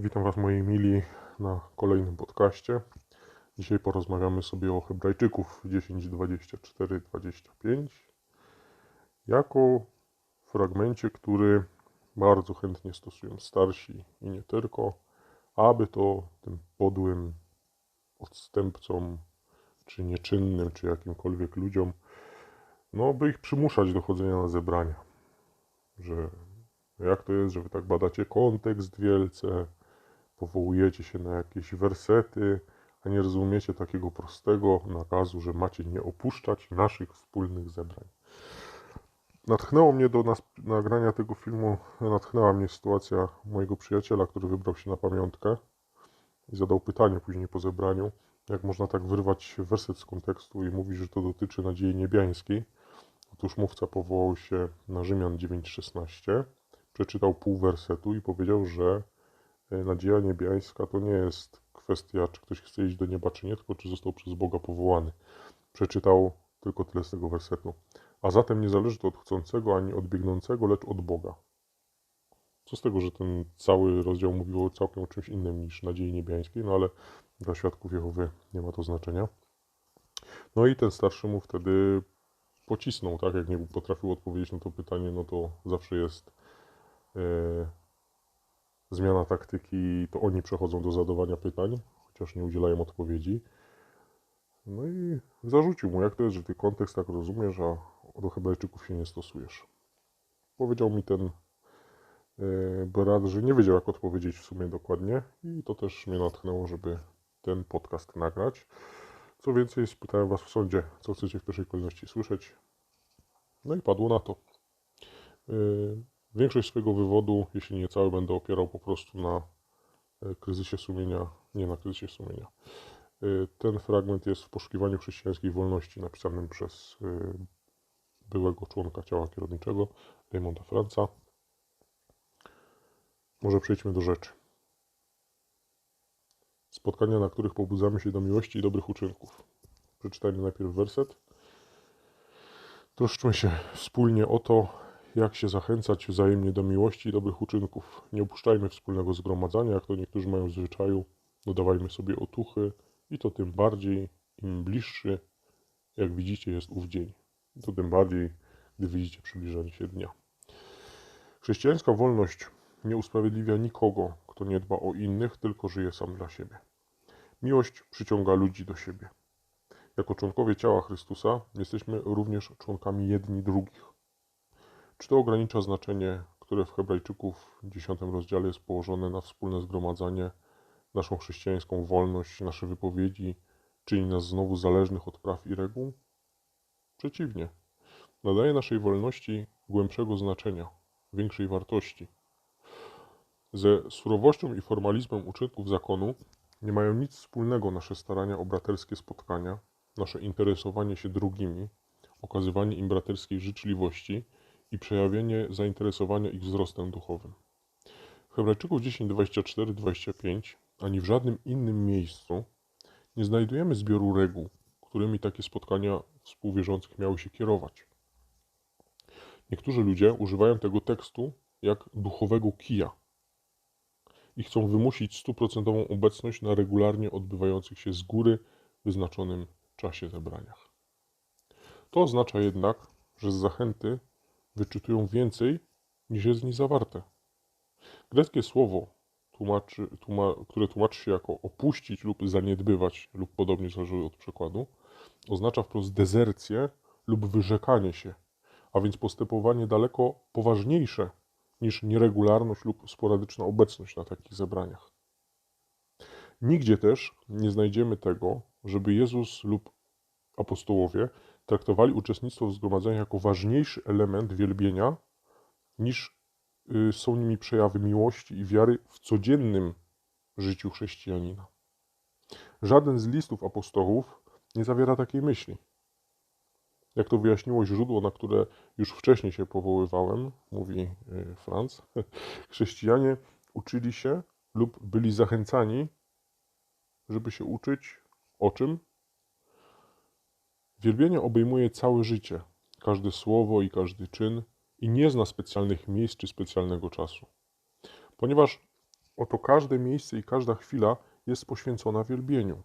witam Was moi mili na kolejnym podcaście. Dzisiaj porozmawiamy sobie o Hebrajczyków 10, 24, 25 jako fragmencie, który bardzo chętnie stosują starsi i nie tylko, aby to tym podłym odstępcom, czy nieczynnym, czy jakimkolwiek ludziom, no by ich przymuszać do chodzenia na zebrania. Że jak to jest, że wy tak badacie kontekst wielce, powołujecie się na jakieś wersety, a nie rozumiecie takiego prostego nakazu, że macie nie opuszczać naszych wspólnych zebrań. Natchnęło mnie do nas, nagrania tego filmu, natchnęła mnie sytuacja mojego przyjaciela, który wybrał się na pamiątkę i zadał pytanie później po zebraniu, jak można tak wyrwać werset z kontekstu i mówić, że to dotyczy nadziei niebiańskiej. Otóż mówca powołał się na Rzymian 9,16, przeczytał pół wersetu i powiedział, że nadzieja niebiańska to nie jest kwestia, czy ktoś chce iść do nieba, czy nie, tylko czy został przez Boga powołany. Przeczytał tylko tyle z tego wersetu. A zatem nie zależy to od chcącego ani od biegnącego, lecz od Boga. Co z tego, że ten cały rozdział mówił o całkiem o czymś innym niż nadziei niebiańskiej, no ale dla świadków Jehowy nie ma to znaczenia. No i ten starszy mu wtedy pocisnął, tak? Jak nie potrafił odpowiedzieć na to pytanie, no to zawsze jest e, zmiana taktyki, to oni przechodzą do zadawania pytań, chociaż nie udzielają odpowiedzi. No i zarzucił mu, jak to jest, że ty kontekst tak rozumiesz, a do Hebrajczyków się nie stosujesz. Powiedział mi ten e, brat, że nie wiedział, jak odpowiedzieć w sumie dokładnie i to też mnie natchnęło, żeby ten podcast nagrać. Co więcej, spytałem Was w sądzie, co chcecie w pierwszej kolejności słyszeć. No i padło na to. Yy, Większość swojego wywodu, jeśli nie cały, będę opierał po prostu na e, kryzysie sumienia, nie na kryzysie sumienia. Yy, Ten fragment jest w poszukiwaniu chrześcijańskiej wolności, napisanym przez yy, byłego członka ciała kierowniczego, Raymonda Franca. Może przejdźmy do rzeczy. Spotkania, na których pobudzamy się do miłości i dobrych uczynków. Przeczytajmy najpierw werset. Troszczmy się wspólnie o to, jak się zachęcać wzajemnie do miłości i dobrych uczynków. Nie opuszczajmy wspólnego zgromadzania, jak to niektórzy mają w zwyczaju. Dodawajmy sobie otuchy i to tym bardziej, im bliższy, jak widzicie, jest ów dzień. To tym bardziej, gdy widzicie przybliżanie się dnia. Chrześcijańska wolność nie usprawiedliwia nikogo, kto nie dba o innych, tylko żyje sam dla siebie. Miłość przyciąga ludzi do siebie. Jako członkowie ciała Chrystusa jesteśmy również członkami jedni drugich. Czy to ogranicza znaczenie, które w Hebrajczyków w 10 rozdziale jest położone na wspólne zgromadzenie, naszą chrześcijańską wolność, nasze wypowiedzi, czyni nas znowu zależnych od praw i reguł? Przeciwnie, nadaje naszej wolności głębszego znaczenia, większej wartości. Ze surowością i formalizmem uczynków zakonu nie mają nic wspólnego nasze starania o braterskie spotkania, nasze interesowanie się drugimi, okazywanie im braterskiej życzliwości i przejawienie zainteresowania ich wzrostem duchowym. W Hebrajczyków 10, 24, 25 ani w żadnym innym miejscu nie znajdujemy zbioru reguł, którymi takie spotkania współwierzących miały się kierować. Niektórzy ludzie używają tego tekstu jak duchowego kija i chcą wymusić stuprocentową obecność na regularnie odbywających się z góry wyznaczonym czasie zebraniach. To oznacza jednak, że z zachęty wyczytują więcej niż jest w niej zawarte. Greckie słowo, tłumaczy, tłuma, które tłumaczy się jako opuścić lub zaniedbywać, lub podobnie zależy od przykładu, oznacza wprost dezercję lub wyrzekanie się, a więc postępowanie daleko poważniejsze niż nieregularność lub sporadyczna obecność na takich zebraniach. Nigdzie też nie znajdziemy tego, żeby Jezus lub apostołowie traktowali uczestnictwo w zgromadzeniach jako ważniejszy element wielbienia niż y, są nimi przejawy miłości i wiary w codziennym życiu chrześcijanina. Żaden z listów apostołów nie zawiera takiej myśli. Jak to wyjaśniło źródło, na które już wcześniej się powoływałem, mówi y, Franz, chrześcijanie uczyli się lub byli zachęcani, żeby się uczyć o czym? Wielbienie obejmuje całe życie, każde słowo i każdy czyn i nie zna specjalnych miejsc czy specjalnego czasu. Ponieważ Oto każde miejsce i każda chwila jest poświęcona wielbieniu.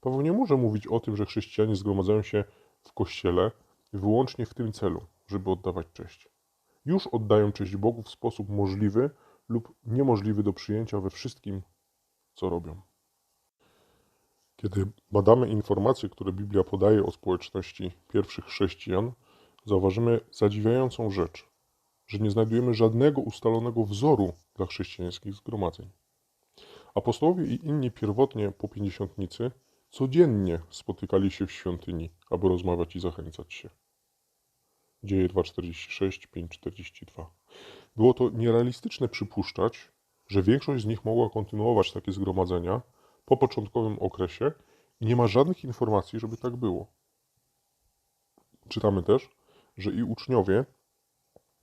Paweł nie może mówić o tym, że chrześcijanie zgromadzają się w kościele wyłącznie w tym celu, żeby oddawać cześć. Już oddają cześć Bogu w sposób możliwy lub niemożliwy do przyjęcia we wszystkim, co robią. Kiedy badamy informacje, które Biblia podaje o społeczności pierwszych chrześcijan, zauważymy zadziwiającą rzecz, że nie znajdujemy żadnego ustalonego wzoru dla chrześcijańskich zgromadzeń. Apostołowie i inni pierwotnie popięćdziesiątnicy codziennie spotykali się w świątyni, aby rozmawiać i zachęcać się. Dzieje 2.46, 5.42. Było to nierealistyczne przypuszczać, że większość z nich mogła kontynuować takie zgromadzenia po początkowym okresie i nie ma żadnych informacji, żeby tak było. Czytamy też, że i uczniowie,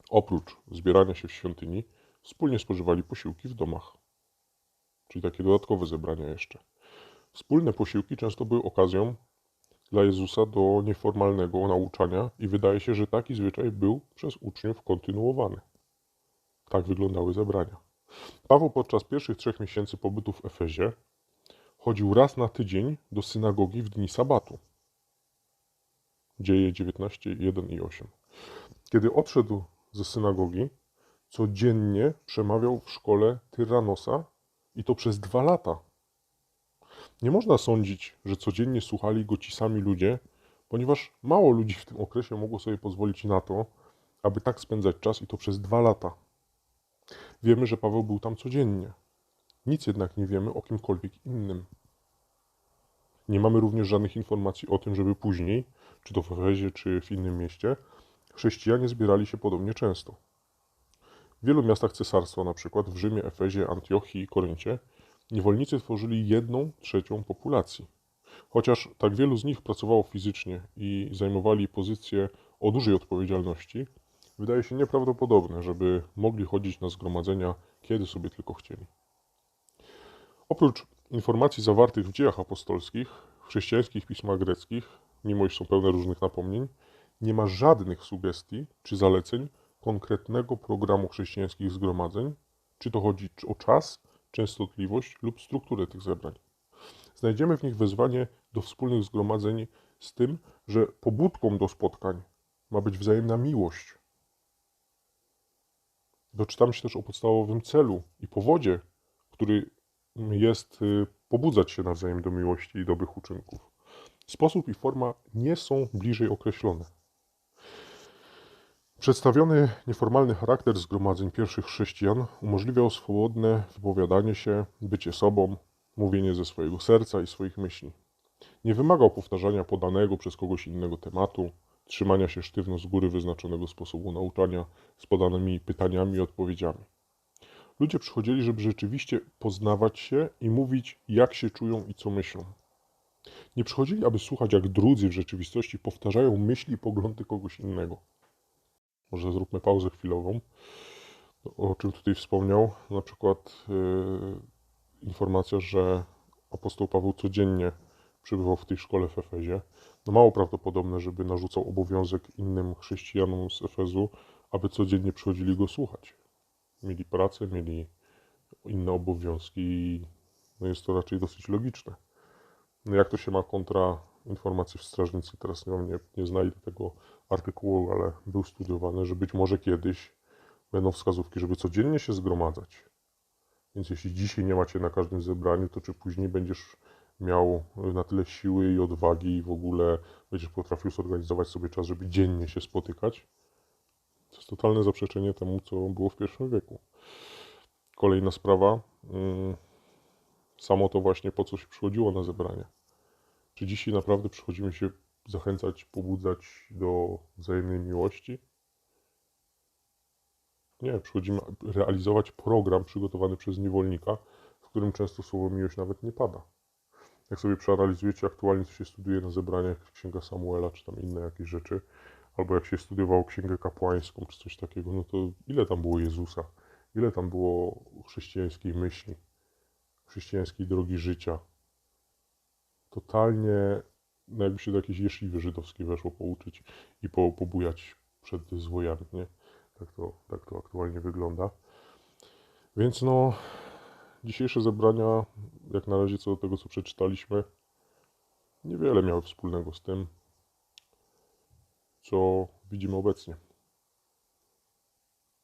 oprócz zbierania się w świątyni, wspólnie spożywali posiłki w domach. Czyli takie dodatkowe zebrania jeszcze. Wspólne posiłki często były okazją dla Jezusa do nieformalnego nauczania i wydaje się, że taki zwyczaj był przez uczniów kontynuowany. Tak wyglądały zebrania. Paweł podczas pierwszych trzech miesięcy pobytu w Efezie chodził raz na tydzień do synagogi w dni sabatu. Dzieje 19, 1 i 8. Kiedy odszedł ze synagogi, codziennie przemawiał w szkole Tyranosa i to przez dwa lata. Nie można sądzić, że codziennie słuchali go ci sami ludzie, ponieważ mało ludzi w tym okresie mogło sobie pozwolić na to, aby tak spędzać czas i to przez dwa lata. Wiemy, że Paweł był tam codziennie. Nic jednak nie wiemy o kimkolwiek innym. Nie mamy również żadnych informacji o tym, żeby później, czy to w Efezie, czy w innym mieście, chrześcijanie zbierali się podobnie często. W wielu miastach cesarstwa, na przykład w Rzymie, Efezie, Antiochii i Koryncie, niewolnicy tworzyli jedną trzecią populacji. Chociaż tak wielu z nich pracowało fizycznie i zajmowali pozycje o dużej odpowiedzialności, wydaje się nieprawdopodobne, żeby mogli chodzić na zgromadzenia, kiedy sobie tylko chcieli. Oprócz informacji zawartych w dziejach apostolskich, w chrześcijańskich pismach greckich, mimo iż są pełne różnych napomnień, nie ma żadnych sugestii czy zaleceń konkretnego programu chrześcijańskich zgromadzeń, czy to chodzi o czas, częstotliwość lub strukturę tych zebrań. Znajdziemy w nich wezwanie do wspólnych zgromadzeń z tym, że pobudką do spotkań ma być wzajemna miłość. Doczytamy się też o podstawowym celu i powodzie, który jest y, pobudzać się nawzajem do miłości i dobrych uczynków. Sposób i forma nie są bliżej określone. Przedstawiony nieformalny charakter zgromadzeń pierwszych chrześcijan umożliwiał swobodne wypowiadanie się, bycie sobą, mówienie ze swojego serca i swoich myśli. Nie wymagał powtarzania podanego przez kogoś innego tematu, trzymania się sztywno z góry wyznaczonego sposobu nauczania z podanymi pytaniami i odpowiedziami. Ludzie przychodzili, żeby rzeczywiście poznawać się i mówić, jak się czują i co myślą. Nie przychodzili, aby słuchać, jak drudzy w rzeczywistości powtarzają myśli i poglądy kogoś innego. Może zróbmy pauzę chwilową. O czym tutaj wspomniał, na przykład yy, informacja, że apostoł Paweł codziennie przebywał w tej szkole w Efezie. No mało prawdopodobne, żeby narzucał obowiązek innym chrześcijanom z Efezu, aby codziennie przychodzili go słuchać. Mieli pracę, mieli inne obowiązki i no jest to raczej dosyć logiczne. No jak to się ma kontra informacji w strażnicy, teraz nie, nie, nie znajdę tego artykułu, ale był studiowany, że być może kiedyś będą wskazówki, żeby codziennie się zgromadzać. Więc jeśli dzisiaj nie macie na każdym zebraniu, to czy później będziesz miał na tyle siły i odwagi i w ogóle będziesz potrafił zorganizować sobie czas, żeby dziennie się spotykać? To jest totalne zaprzeczenie temu, co było w pierwszym wieku. Kolejna sprawa. Mm, samo to właśnie po co się przychodziło na zebrania. Czy dzisiaj naprawdę przychodzimy się zachęcać, pobudzać do wzajemnej miłości? Nie, przychodzimy realizować program przygotowany przez niewolnika, w którym często słowo miłość nawet nie pada. Jak sobie przeanalizujecie aktualnie, co się studiuje na zebraniach, Księga Samuela, czy tam inne jakieś rzeczy, albo jak się studiowało Księgę Kapłańską, czy coś takiego, no to ile tam było Jezusa? Ile tam było chrześcijańskiej myśli, chrześcijańskiej drogi życia? Totalnie, no jakby się do jakiejś jeszywy żydowskiej weszło pouczyć i po, pobujać przed zwojami, nie? Tak to, tak to aktualnie wygląda. Więc no, dzisiejsze zebrania, jak na razie co do tego, co przeczytaliśmy, niewiele miały wspólnego z tym, co widzimy obecnie.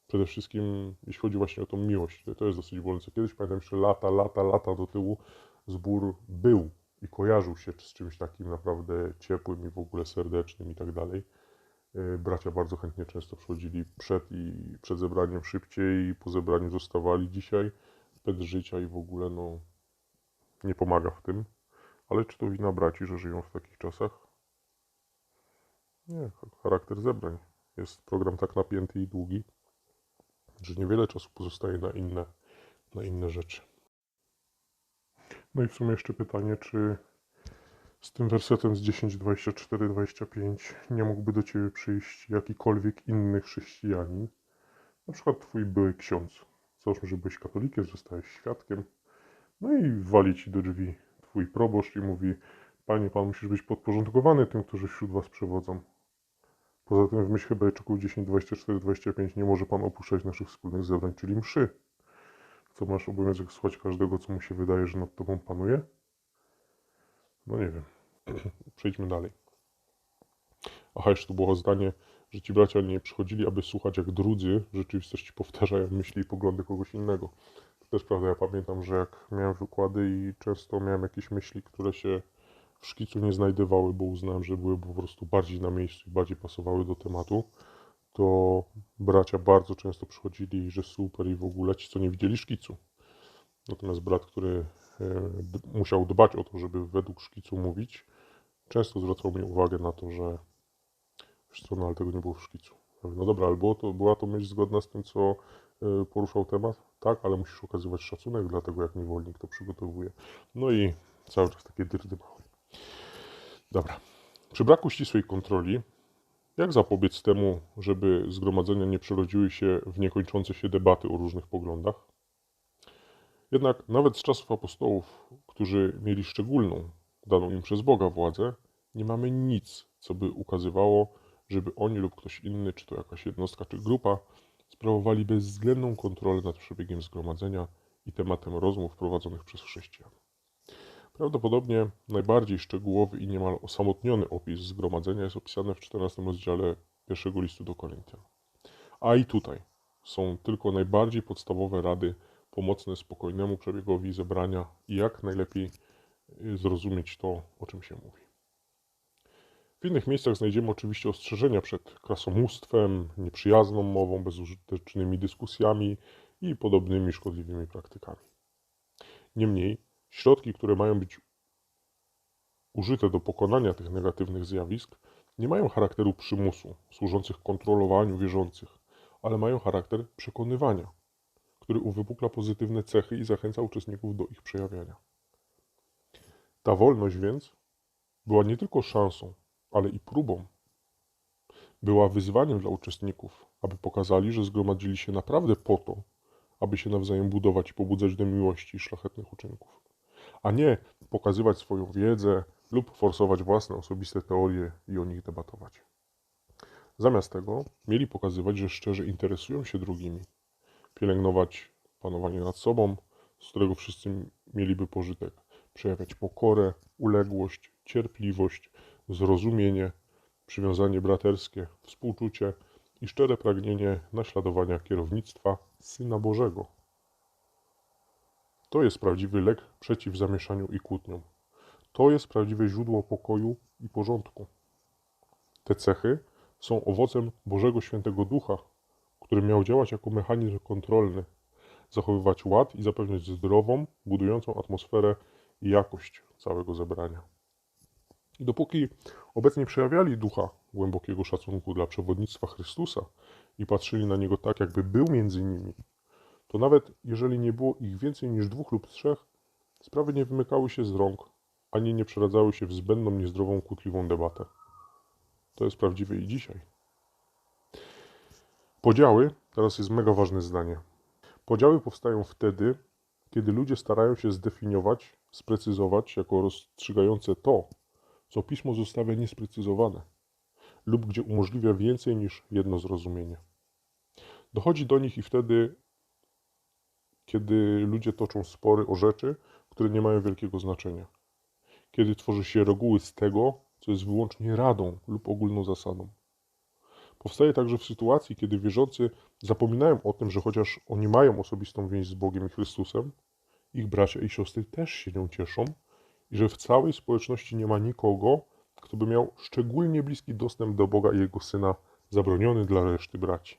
Przede wszystkim, jeśli chodzi właśnie o tą miłość, to jest dosyć bolące. Kiedyś pamiętam jeszcze lata, lata, lata do tyłu zbór był i kojarzył się z czymś takim naprawdę ciepłym i w ogóle serdecznym i tak dalej. Yy, Bracia bardzo chętnie często przychodzili przed i przed zebraniem szybciej i po zebraniu zostawali dzisiaj. Pęd życia i w ogóle no nie pomaga w tym. Ale czy to wina braci, że żyją w takich czasach? Nie, charakter zebrań. Jest program tak napięty i długi, że niewiele czasu pozostaje na inne, na inne rzeczy. No i w sumie jeszcze pytanie, czy z tym wersetem z 10, 24, 25 nie mógłby do Ciebie przyjść jakikolwiek inny chrześcijanin, na przykład Twój były ksiądz. Załóżmy, że byłeś katolikiem, zostałeś świadkiem, no i wali Ci do drzwi Twój proboszcz i mówi, Panie, Pan musisz być podporządkowany tym, którzy wśród Was przewodzą. Poza tym w myśl Hebrajczyków 10, 24, 25 nie może Pan opuszczać naszych wspólnych zebrań, czyli mszy. Co masz obowiązek słuchać każdego, co mu się wydaje, że nad Tobą panuje? No nie wiem. Przejdźmy dalej. Aha, jeszcze tu było zdanie, że ci bracia nie przychodzili, aby słuchać jak drudzy w rzeczywistości powtarzają myśli i poglądy kogoś innego. To też prawda, ja pamiętam, że jak miałem wykłady i często miałem jakieś myśli, które się w szkicu nie znajdowały, bo uznałem, że były po prostu bardziej na miejscu i bardziej pasowały do tematu, to bracia bardzo często przychodzili, że super i w ogóle ci, co nie widzieli szkicu. Natomiast brat, który e, musiał dbać o to, żeby według szkicu mówić, często zwracał mi uwagę na to, że wiesz co, no ale tego nie było w szkicu. No dobra, ale było to, była to myśl zgodna z tym, co e, poruszał temat? Tak, ale musisz okazywać szacunek dla tego, jak niewolnik to przygotowuje. No i cały czas takie dyrdy małe. Dobra. Przy braku ścisłej kontroli, jak zapobiec temu, żeby zgromadzenia nie przerodziły się w niekończące się debaty o różnych poglądach? Jednak nawet z czasów apostołów, którzy mieli szczególną, daną im przez Boga władzę, nie mamy nic, co by ukazywało, żeby oni lub ktoś inny, czy to jakaś jednostka, czy grupa, sprawowali bezwzględną kontrolę nad przebiegiem zgromadzenia i tematem rozmów prowadzonych przez chrześcijan. Prawdopodobnie najbardziej szczegółowy i niemal osamotniony opis zgromadzenia jest opisany w 14 rozdziale pierwszego listu do Koryntian. A i tutaj są tylko najbardziej podstawowe rady pomocne spokojnemu przebiegowi zebrania i jak najlepiej y, zrozumieć to, o czym się mówi. W innych miejscach znajdziemy oczywiście ostrzeżenia przed krasomóstwem, nieprzyjazną mową, bezużytecznymi dyskusjami i podobnymi szkodliwymi praktykami. Niemniej, środki, które mają być użyte do pokonania tych negatywnych zjawisk, nie mają charakteru przymusu, służących kontrolowaniu wierzących, ale mają charakter przekonywania, który uwypukla pozytywne cechy i zachęca uczestników do ich przejawiania. Ta wolność więc była nie tylko szansą, ale i próbą. Była wyzwaniem dla uczestników, aby pokazali, że zgromadzili się naprawdę po to, aby się nawzajem budować i pobudzać do miłości i szlachetnych uczynków, a nie pokazywać swoją wiedzę lub forsować własne osobiste teorie i o nich debatować. Zamiast tego mieli pokazywać, że szczerze interesują się drugimi, pielęgnować panowanie nad sobą, z którego wszyscy mieliby pożytek, przejawiać pokorę, uległość, cierpliwość, zrozumienie, przywiązanie braterskie, współczucie i szczere pragnienie naśladowania kierownictwa Syna Bożego. To jest prawdziwy lek przeciw zamieszaniu i kłótniom. To jest prawdziwe źródło pokoju i porządku. Te cechy są owocem Bożego Świętego Ducha, który miał działać jako mechanizm kontrolny, zachowywać ład i zapewniać zdrową, budującą atmosferę i jakość całego zebrania. I dopóki obecnie przejawiali ducha głębokiego szacunku dla przewodnictwa Chrystusa i patrzyli na niego tak, jakby był między nimi, to nawet jeżeli nie było ich więcej niż dwóch lub trzech, sprawy nie wymykały się z rąk, ani nie przeradzały się w zbędną, niezdrową, kłótliwą debatę. To jest prawdziwe i dzisiaj. Podziały, teraz jest mega ważne zdanie. Podziały powstają wtedy, kiedy ludzie starają się zdefiniować, sprecyzować jako rozstrzygające to, co pismo zostawia niesprecyzowane, lub gdzie umożliwia więcej niż jedno zrozumienie. Dochodzi do nich i wtedy kiedy ludzie toczą spory o rzeczy, które nie mają wielkiego znaczenia. Kiedy tworzy się reguły z tego, co jest wyłącznie radą lub ogólną zasadą. Powstaje także w sytuacji, kiedy wierzący zapominają o tym, że chociaż oni mają osobistą więź z Bogiem i Chrystusem, ich bracia i siostry też się nią cieszą i że w całej społeczności nie ma nikogo, kto by miał szczególnie bliski dostęp do Boga i Jego Syna, zabroniony dla reszty braci.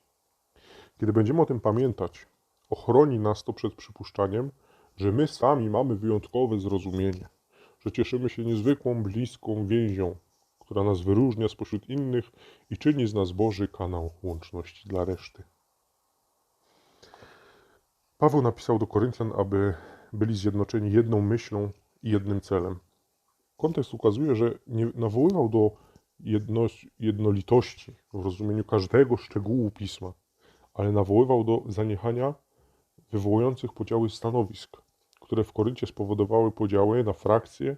Kiedy będziemy o tym pamiętać, ochroni nas to przed przypuszczaniem, że my sami mamy wyjątkowe zrozumienie, że cieszymy się niezwykłą, bliską więzią, która nas wyróżnia spośród innych i czyni z nas Boży kanał łączności dla reszty. Paweł napisał do Koryntian, aby byli zjednoczeni jedną myślą i jednym celem. Kontekst ukazuje, że nie nawoływał do jedność, jednolitości w rozumieniu każdego szczegółu pisma, ale nawoływał do zaniechania wywołujących podziały stanowisk, które w Koryncie spowodowały podziały na frakcje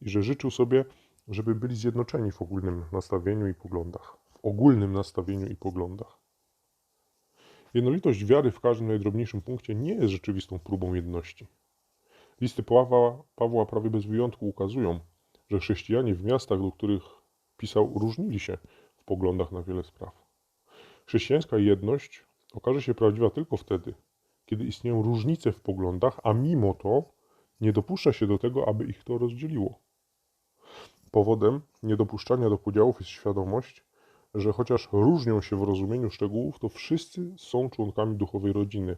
i że życzył sobie, żeby byli zjednoczeni w ogólnym nastawieniu i poglądach. W ogólnym nastawieniu i poglądach. Jednolitość wiary w każdym najdrobniejszym punkcie nie jest rzeczywistą próbą jedności. Listy Pawła, Pawła prawie bez wyjątku ukazują, że chrześcijanie w miastach, do których pisał, różnili się w poglądach na wiele spraw. Chrześcijańska jedność okaże się prawdziwa tylko wtedy, kiedy istnieją różnice w poglądach, a mimo to nie dopuszcza się do tego, aby ich to rozdzieliło. Powodem niedopuszczania do podziałów jest świadomość, że chociaż różnią się w rozumieniu szczegółów, to wszyscy są członkami duchowej rodziny,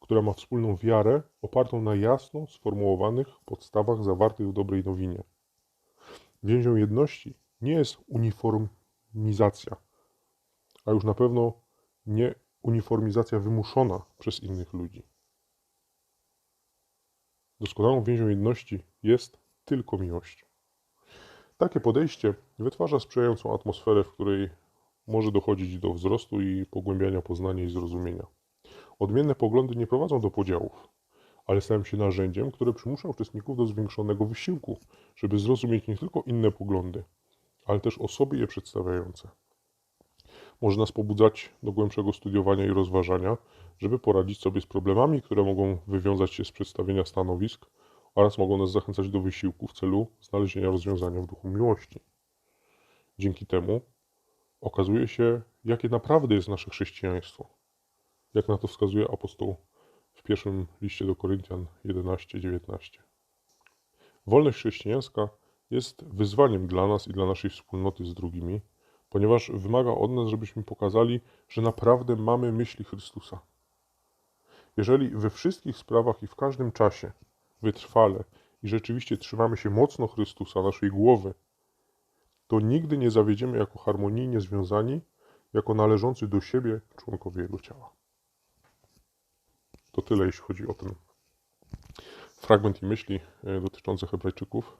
która ma wspólną wiarę opartą na jasno sformułowanych podstawach zawartych w dobrej nowinie. Więzią jedności nie jest uniformizacja, a już na pewno nie uniformizacja wymuszona przez innych ludzi. Doskonałą więzią jedności jest tylko miłość. Takie podejście wytwarza sprzyjającą atmosferę, w której może dochodzić do wzrostu i pogłębiania poznania i zrozumienia. Odmienne poglądy nie prowadzą do podziałów, ale stają się narzędziem, które przymusza uczestników do zwiększonego wysiłku, żeby zrozumieć nie tylko inne poglądy, ale też osoby je przedstawiające. Może nas pobudzać do głębszego studiowania i rozważania, żeby poradzić sobie z problemami, które mogą wywiązać się z przedstawienia stanowisk oraz mogą nas zachęcać do wysiłku w celu znalezienia rozwiązania w duchu miłości. Dzięki temu okazuje się, jakie naprawdę jest nasze chrześcijaństwo. Jak na to wskazuje apostoł w pierwszym liście do Koryntian 11-19. Wolność chrześcijańska jest wyzwaniem dla nas i dla naszej wspólnoty z drugimi, ponieważ wymaga od nas, żebyśmy pokazali, że naprawdę mamy myśli Chrystusa. Jeżeli we wszystkich sprawach i w każdym czasie wytrwale i rzeczywiście trzymamy się mocno Chrystusa, naszej głowy, to nigdy nie zawiedziemy jako harmonijnie związani, jako należący do siebie członkowie Jego ciała. To tyle, jeśli chodzi o ten fragment i myśli e, dotyczące Hebrajczyków.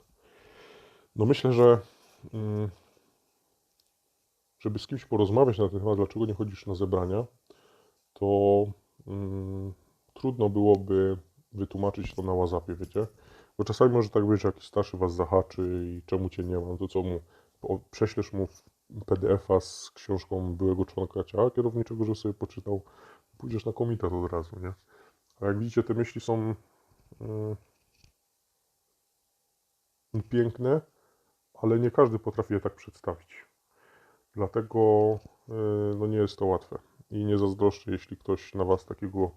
No myślę, że mm, żeby z kimś porozmawiać na ten temat, dlaczego nie chodzisz na zebrania, to mm, trudno byłoby wytłumaczyć to na WhatsAppie, wiecie? Bo czasami może tak być, że jakiś starszy was zahaczy i czemu cię nie mam, to co mu prześlesz mu PDF-a z książką byłego członka ciała kierowniczego, że sobie poczytał, pójdziesz na komitet od razu, nie? A jak widzicie, te myśli są mm, piękne, ale nie każdy potrafi je tak przedstawić. Dlatego y, no nie jest to łatwe. I nie zazdroszczę, jeśli ktoś na Was takiego,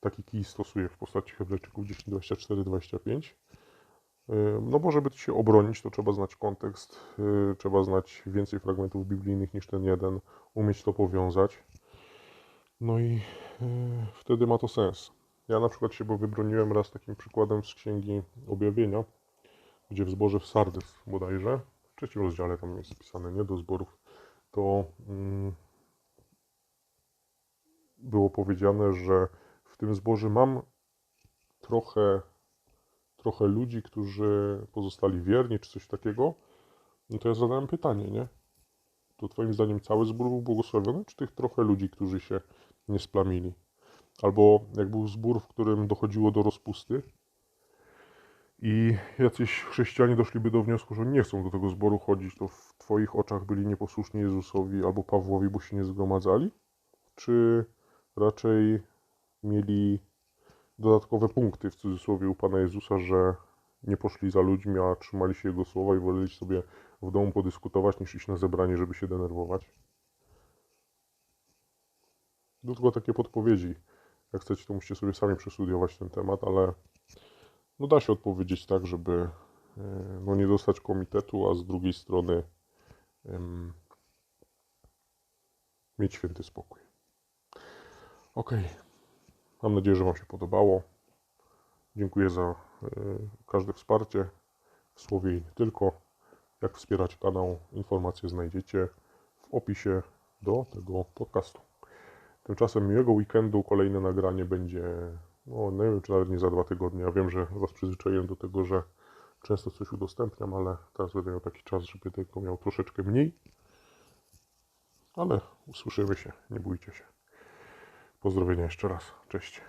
taki kij stosuje w postaci Hebrajczyków 10.24-25. No bo żeby się obronić, to trzeba znać kontekst, y, trzeba znać więcej fragmentów biblijnych niż ten jeden, umieć to powiązać. No i y, wtedy ma to sens. Ja na przykład się wybroniłem raz takim przykładem z Księgi Objawienia, gdzie w zborze w Sardys bodajże, w trzecim rozdziale tam jest pisane, nie do zborów, to mm, było powiedziane, że w tym zborze mam trochę trochę ludzi, którzy pozostali wierni, czy coś takiego, no to ja zadałem pytanie, nie? To twoim zdaniem cały zbór był błogosławiony, czy tych trochę ludzi, którzy się nie splamili? Albo jak był zbór, w którym dochodziło do rozpusty i jacyś chrześcijanie doszliby do wniosku, że nie chcą do tego zboru chodzić, to w twoich oczach byli nieposłuszni Jezusowi albo Pawłowi, bo się nie zgromadzali? Czy raczej mieli dodatkowe punkty w cudzysłowie u Pana Jezusa, że nie poszli za ludźmi, a trzymali się Jego słowa i woleli sobie w domu podyskutować, niż iść na zebranie, żeby się denerwować. To tylko takie podpowiedzi. Jak chcecie, to musicie sobie sami przestudiować ten temat, ale no da się odpowiedzieć tak, żeby e, no nie dostać komitetu, a z drugiej strony em, mieć święty spokój. Ok. Mam nadzieję, że Wam się podobało. Dziękuję za e, każde wsparcie w słowie i nie tylko. Jak wspierać kanał, informacje znajdziecie w opisie do tego podcastu. Tymczasem miłego weekendu. Kolejne nagranie będzie, no nie wiem, czy nawet nie za dwa tygodnie. Ja wiem, że Was przyzwyczaiłem do tego, że często coś udostępniam, ale teraz będę miał taki czas, żeby tego miał troszeczkę mniej. Ale usłyszymy się, nie bójcie się. Pozdrowienia jeszcze raz. Cześć.